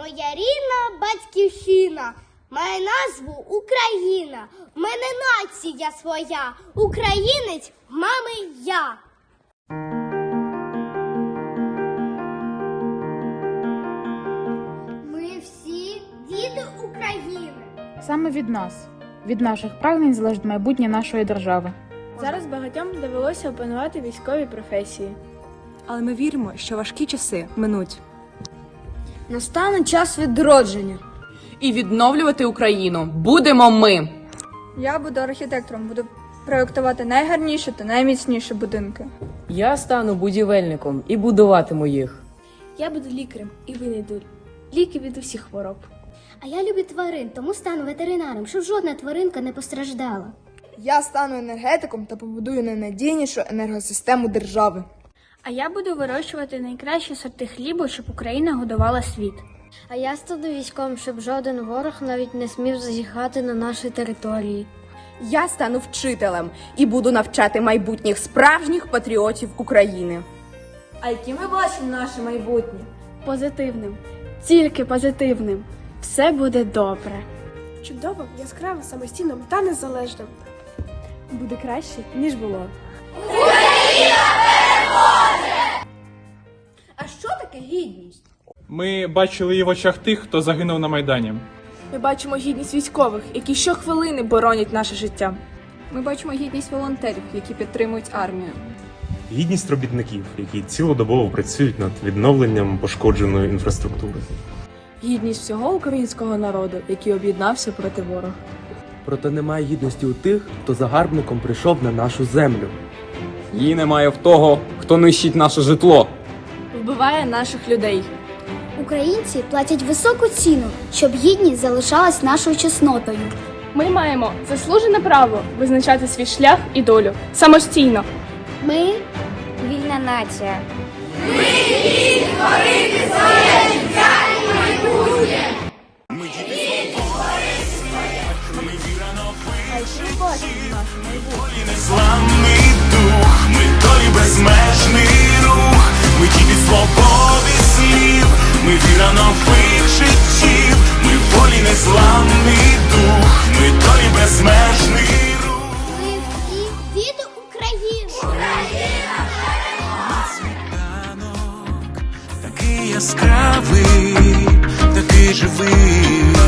Моя рідна батьківщина має назву Україна. В мене нація своя. Українець мами я. Ми всі діти України. Саме від нас, від наших прагнень залежить майбутнє нашої держави. Зараз багатьом довелося опанувати військові професії. Але ми віримо, що важкі часи минуть. Настане час відродження. І відновлювати Україну будемо ми. Я буду архітектором, буду проєктувати найгарніші та найміцніші будинки. Я стану будівельником і будуватиму їх. Я буду лікарем і винайду ліки від усіх хвороб. А я люблю тварин, тому стану ветеринаром, щоб жодна тваринка не постраждала. Я стану енергетиком та побудую найнадійнішу енергосистему держави. А я буду вирощувати найкращі сорти хлібу, щоб Україна годувала світ. А я стану військовим, щоб жоден ворог навіть не смів зазіхати на нашій території. Я стану вчителем і буду навчати майбутніх справжніх патріотів України. А які ми бачимо наше майбутнє? Позитивним, тільки позитивним. Все буде добре. Чудовим, яскравим, самостійним та незалежним. Буде краще, ніж було. Ми бачили її в очах тих, хто загинув на Майдані. Ми бачимо гідність військових, які щохвилини боронять наше життя. Ми бачимо гідність волонтерів, які підтримують армію. Гідність робітників, які цілодобово працюють над відновленням пошкодженої інфраструктури. Гідність всього українського народу, який об'єднався проти ворога. Проте немає гідності у тих, хто загарбником прийшов на нашу землю. Її немає в того, хто нищить наше житло. Вбиває наших людей. Українці платять високу ціну, щоб гідність залишалась нашою чеснотою. Ми маємо заслужене право визначати свій шлях і долю самостійно. Ми вільна нація. Незламний ми віра нових життів, ми волі незламний дух, ми долі безмежний рух. Ми всі від України. Світанок такий яскравий, такий живий.